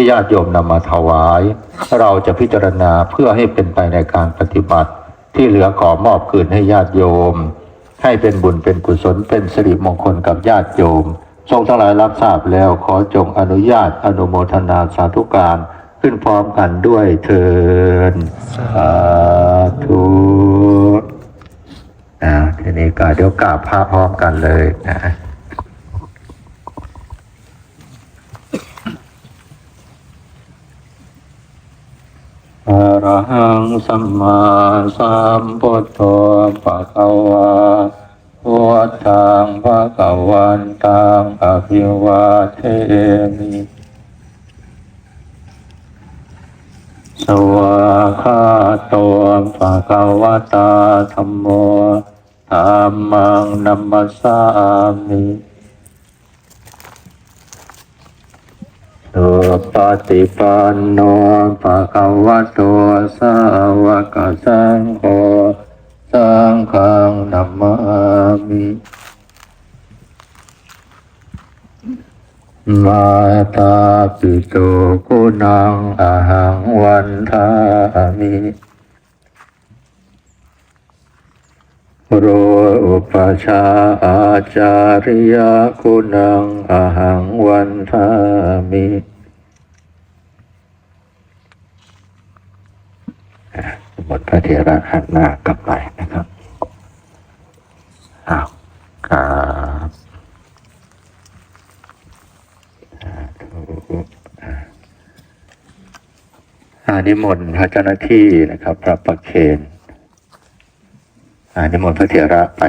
ที่ญาติโยมนำมาถวาย เราจะพิจารณาเพื่อให้เป็นไปในการปฏิบัติ ที่เหลือขอมอบคืนให้ญาติโยม ให้เป็นบุญเป็นกุศลเป็นสิริมงคลกับญาติโยม ทรงทั้งหลายรับทราบแล้วขอจงอนุญาตอนุโมทนาสาธุการขึ้นพร้อมกันด้วยเทินสาธุอ่าทีนี้ก็เดี๋ยวกราบพระพร้อมกันเลยนะ อะ ระหังสัมมาสัมพุทโธภะคะวาพุทธังภะคะวันตังอภิวาเทมิสวากขาโตภะคะวตาธัมโมธัมมังนัมมัสสามิ สุ ปฏิปันโนภะคะวะโตสาวกสังโฆสังฆังนัมมามิมาตาปิโตกุณังอาหังวันทามิโรอุปชาอาจาริยคุณังอาหังวันทามิ หมดพระเถระหันหน้ากลับไปนะครับอ้าวครับอะอานิมนต์พระเจ้าหน้าที่นะครับ พระประเคนอานิมนต์พระเถระไป